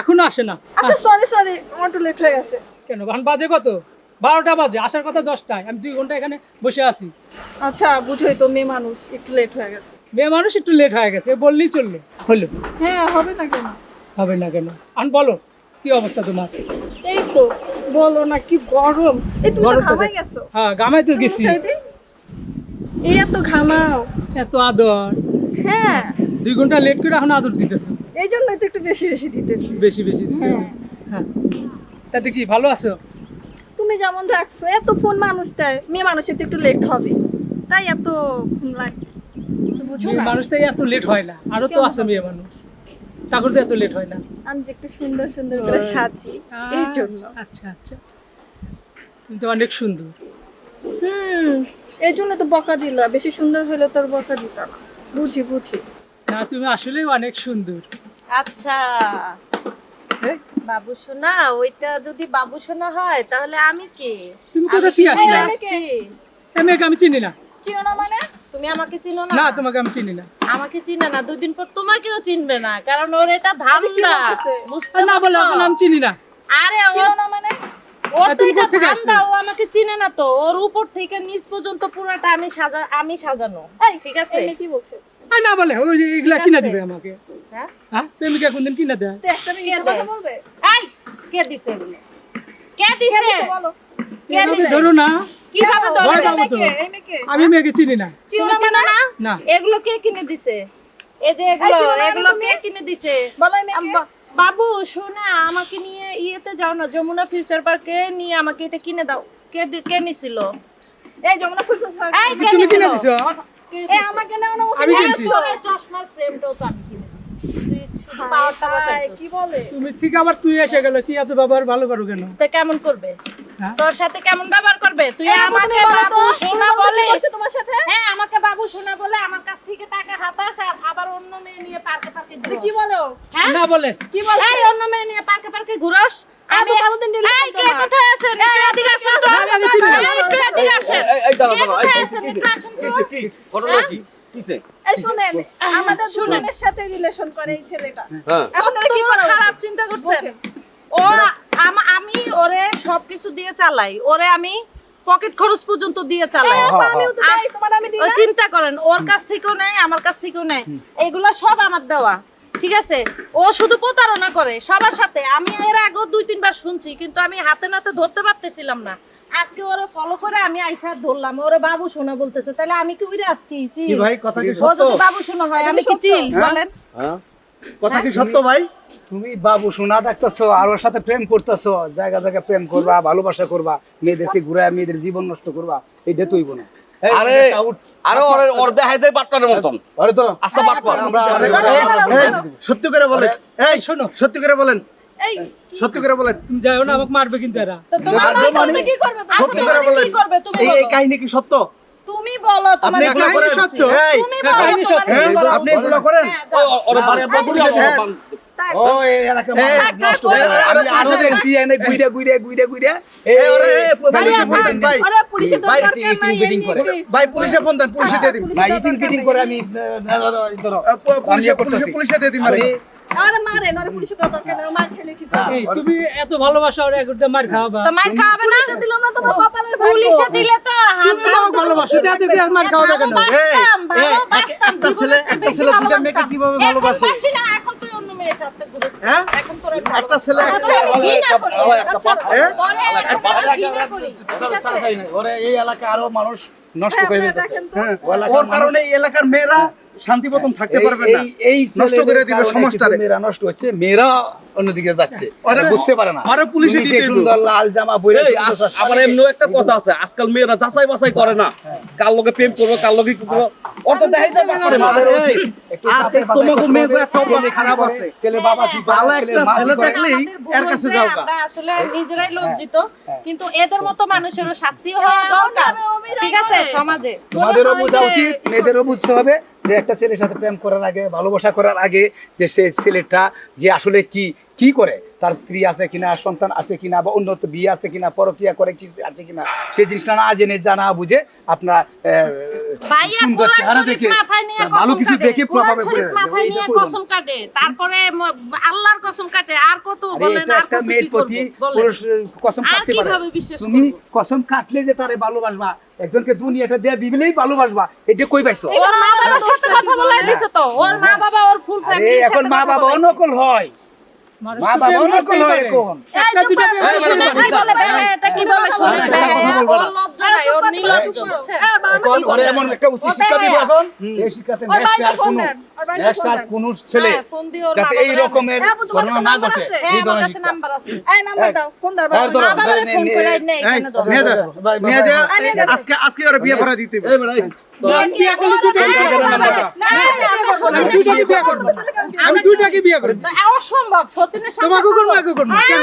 এখনও আসে না। আচ্ছা সরি সরি আমার একটু লেট হয়ে গেছে। কেন? গান বাজে কত? বারোটা বাজে আসার কথা দশটায়। আমি দুই ঘণ্টা এখানে বসে আছি। আচ্ছা বুঝোই তো মেয়ে মানুষ একটু লেট হয়ে গেছে। মেয়ে মানুষ একটু লেট হয়ে গেছে বললেই চলল। হলো। হ্যাঁ হবে না কেন? হবে না কেন? আন বলো কি অবস্থা তোমার? এই তো বলো না কি গরম। এই তুমি তো ঘামাই গেছো। হ্যাঁ গামাই তো গেছি। এই এত ঘামাও। এত আদর। হ্যাঁ। দুই ঘণ্টা লেট করে এখন আদর দিতেছে। এই জন্যই তো একটু বেশি বেশি দিতেছি বেশি বেশি দিতেছে হ্যাঁ। হ্যাঁ। তাতে কি ভালো আছো? তুমি যেমন রাখছো এত ফোন মানুষটায় মেয়ে মানুষের তো একটু লেট হবে। তাই এত ফোন লাগে বুঝো না? এত লেট হয় না। আরও তো আছে মেয়ে মানুষ। তারপর তো এত লেট হয় না। আমি যে একটু সুন্দর সুন্দর করে। সাজি এই জন্য। আচ্ছা আচ্ছা। তুমি তো অনেক সুন্দর। হুম এই জন্য তো বকা দিল। বেশি সুন্দর হলে তোর বকা দিত না। বুঝি বুঝি। না তুমি আসলেই অনেক সুন্দর। আচ্ছা? বাবু সোনা ওইটা যদি বাবু সোনা হয় তাহলে আমি কে? তুমি কোথা থেকে আসলে আমি- আসছি? আমি আমি চিনি না। চিনো না মানে? তুমি আমাকে চিনো না? না তোমাকে আমি চিনি না। আমাকে চিনে না দুদিন পর তোমাকেও চিনবে না কারণ ওর এটা ধান্দা? বুঝতে না বলে আমি চিনি না। আরে চিনো না মানে? ওর তো এটা ধান্দা ও আমাকে চিনে না তো। ওর উপর থেকে নিচ পর্যন্ত পুরোটা আমি সাজা আমি সাজানো। এই ঠিক আছে? এমনি কি বলছে? আর না বলে ওই এগুলা কিনা দিবে আমাকে। হ্যাঁ? হ্যাঁ? প্রেমিকা কোনদিন কিনা দেয়? কে কথা বলবে? এই কে দিছে? কে দিছে? বলো? ধরো না। কীভাবে? আমি মেয়েকে চিনি না। চিনো না? না? এগুলো কে কিনে দিছে? এই যে এগুলো এগুলো কে কিনে দিছে? বলো বাবু শোনা আমাকে নিয়ে ইয়েতে যাও না যমুনা ফিউচার পার্কে নিয়ে আমাকে এটা কিনে দাও। কে কে নিছিল? এই যমুনা ফুল ফুল ফুল। এই কে তুমি কিনে দিছো? এই আমাকে নাও না আমি কিনছি। চশমার ফ্রেমটাও তো আমি কিনে দিছি তুই শুধু পাওয়ারটা হায়, বসাইছিস। কি বলে? তুমি ঠিক আবার তুই এসে গেল কি এত ব্যবহার ভালো করো কেন? তা কেমন করবে? তোর সাথে কেমন ব্যবহার করবে? তুই আমাকে বাবু সোনা তোমার বলে তোমার সাথে। হ্যাঁ আমাকে বাবু সোনা বলে আমার কাছ থেকে টাকা হাতাস আর আবার অন্য মেয়ে নিয়ে পার্কে পার্কে কি বলো? না বলে। কি এই অন্য মেয়ে নিয়ে পার্কে পার্কে ঘুরোস। আমি কোনোদিন এই কে কোথায় আছেন? একটু এদিকে আসেন তো আমি চিনি না। এদিকে আসেন এই দাঁড়া কে এই আছেন? কিসে একটু আসেন তো। কিসে কি ঘটনা কি? কিসে? এই শুনেন আমাদের দুজনের সাথে রিলেশন করে এই ছেলেটা। এখন কি খারাপ চিন্তা করছেন? ও আমি ওরে সবকিছু দিয়ে চালাই। ওরে আমি পকেট খরচ পর্যন্ত দিয়ে চালাই? চিন্তা করেন ওর কাছ থেকেও নেয় আমার কাছ থেকেও নেয়। এগুলো সব আমার দেওয়া। ঠিক আছে? ও শুধু প্রতারণা করে সবার সাথে। আমি এর আগেও দুই তিনবার শুনছি কিন্তু আমি হাতে নাতে ধরতে পারতেছিলাম না। আজকে ওরে ফলো করে আমি আইসা ধরলাম। ওরে বাবু শোনা বলতেছে তাহলে আমি কি উড়ে আসছি? চিল। কি ভাই কথা কি ও সত্য? যদি বাবু শোনা হয় আমি কি চিল? বলেন। হ্যাঁ? কথা কি হ্যাঁ? সত্য ভাই? তুমি বাবু সোনা ডাকতেছো আর ওর সাথে প্রেম করতেছো জায়গা জায়গা প্রেম করবা ভালোবাসা করবা মেয়েদেরকে ঘুরায় মেয়েদের জীবন নষ্ট করবা এইটা তুই বোনা আরে, আরে ওর ওর দেখাই যায় বাটপারের মতন। আরে তো। আস্তে বলো। সত্যি করে বলেন। এই শোনো। সত্যি করে বলেন। সত্যি করে বলেন। তুমি যাও না আমাকে মারবে কিন্তু এরা। মানে- বলতে কি করবে? সত্যি করে বলেন। কি করবে? তুমি এই এই কাহিনী কি সত্য? তুমি বলো তোমার আপনি এগুলো কাহিনী করেন। সত্য। তুমি হ্যাঁ, বলো কাহিনী সত্য। হ্যাঁ, বলো। আপনি এগুলো করেন। আরে, পুলিশে দরকার না মারি খেলে ঠিক। তুমি এত ভালোবাসা ওরা একদম মার খাওয়াবা। তো মার খাওয়াবে না? পুলিশে দিলাম না তোমার কপালের পুলিশে দিলে তো হাত তুমি তো আমাকে ভালোবাসো আর মার একটা ছেলে- একটা ছেলে দুইটা মেয়েকে কীভাবে ভালোবাসে? একটা ছেলে একটা হ্যাঁ? আছে? ওরে এই এলাকা আরও মানুষ নষ্ট হ্যাঁ, করে দিতেছে। হ্যাঁ, ওর কারণে এই এলাকার মেয়েরা শান্তি মতন থাকতে পারবে না। এই- নষ্ট করে দিবে সমাজটারে। মেয়েরা নষ্ট হচ্ছে মেয়েরা অন্যদিকে যাচ্ছে। ওরা বুঝতে পারে না। আরে পুলিশে দিতে সুন্দর লাল জামা বইরে আবার এমনিও একটা কথা আছে। আজকাল মেয়েরা যাচাই বাছাই করে না। কার লগে প্রেম করব কার লগে কি করব। ওর তো দেখাই মতন। আমাদের এই, উচিত আর তোমাকে করতে একটা কি খারাপ আছে। ছেলে বাবা কি ভালো একটা ছেলে করে। থাকলেই এর কাছে যাও। আমরা আসলে নিজেরাই লজ্জিত হ্যাঁ। কিন্তু এদের মতো মানুষেরও শাস্তি হওয়া দরকার। ঠিক আছে? সমাজে। তোমাদেরও বোঝা উচিত মেয়েদেরও বুঝতে হবে। যে একটা ছেলের সাথে প্রেম করার আগে, ভালোবাসা করার আগে যে সে ছেলেটা যে আসলে কি কি করে? তার স্ত্রী আছে কিনা সন্তান আছে কিনা বা উন্নত বিয়ে আছে কিনা পরক্রিয়া করে কি আছে কিনা সেই জিনিসটা না জেনে জানা বুঝে আপনার সুন্দর চেহারা দেখে ভালো কিছু দেখে প্রভাবে পড়ে মাথায় নিয়ে কসম কাটে তারপরে আল্লাহর কসম কাটে আর কত বলেন আর কত মেয়ের প্রতি পুরুষ কসম কাটতে পারে। তুমি কসম কাটলে যে তারে ভালোবাসবা একজনকে দুনিয়াটা দিয়ে দিবলেই ভালোবাসবা এটা কই পাইছো? ওর মা বাবার সাথে কথা বলে দিছে তো ওর মা বাবা ওর ফুল ফ্যামিলি এখন মা বাবা অনকল হয়। কোনো ছেলে হ্যাঁ, যাতে এই রকমের হ্যাঁ, ঘটনা না ঘটে হ্যাঁ, এই ধরনের হ্যাঁ। আজকে আজকে ওরা বিয়ে করা দিতে এই এই, আমি বিয়ে দুইটাকে বিয়ে করব। আমি দুইটাকে বিয়ে করব। বিয়ে করব অসম্ভব, সতীনের সামনে তোমাকে করব আগে করব কেন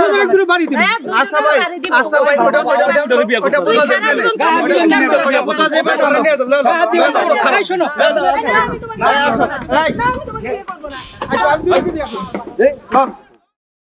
দুজনে দূরে বাড়ি দিবি হ্যাঁ, আচ্ছা ভাই। আচ্ছা ভাই ওটা ওটা ওটা বিয়ে হবে। যাবে না দুই ওটা বোঝা যাবে না নিয়ে যাও লে, লে, হ্যাঁ, দিবি। লে, লে, লে, এই শোনো না, আমি তোমাকে না, আসো। না, আমি তোমাকে বিয়ে করব না আচ্ছা, আমি দুইটাকে বিয়ে করব ধর।